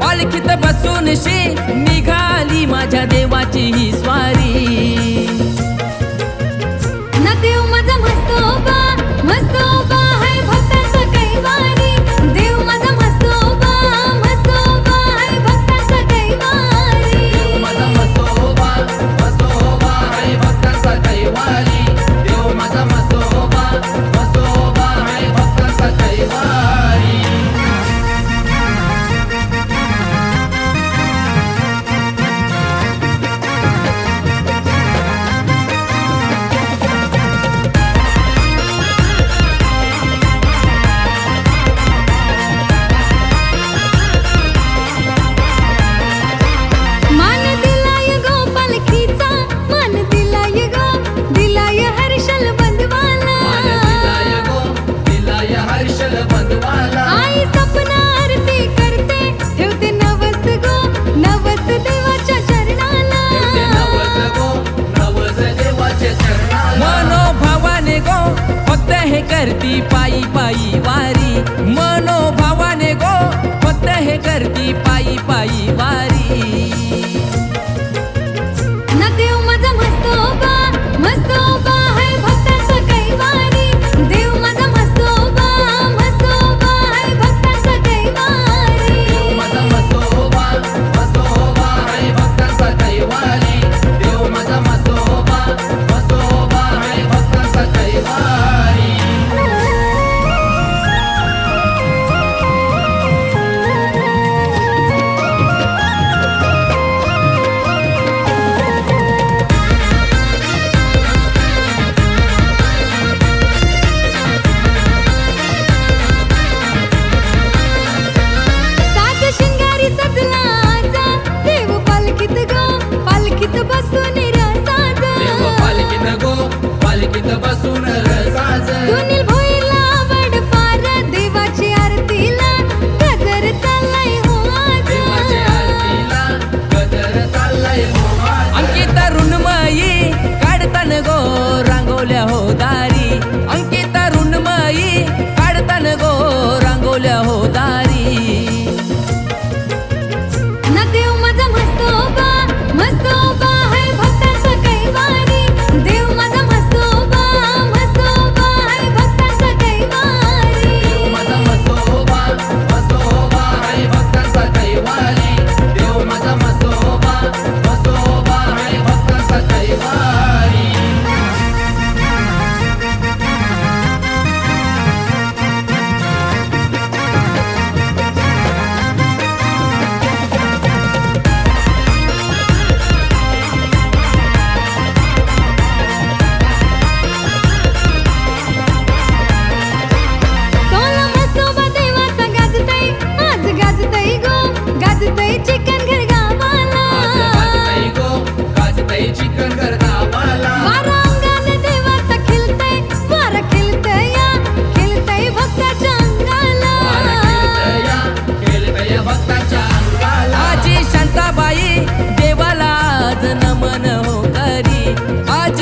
पालखीत बसून शे निघाली माझ्या देवाची ही स्वारी. करती पायी पायी वारी. لهم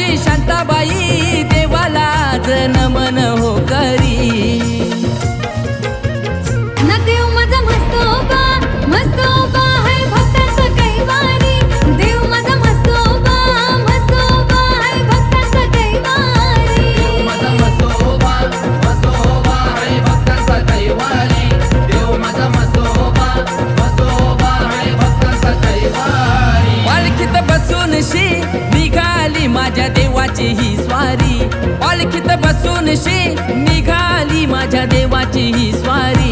माझी शांताबाई. माझ्या देवाची ही स्वारी. पालखीत बसून शे निघाली माझ्या देवाची ही स्वारी.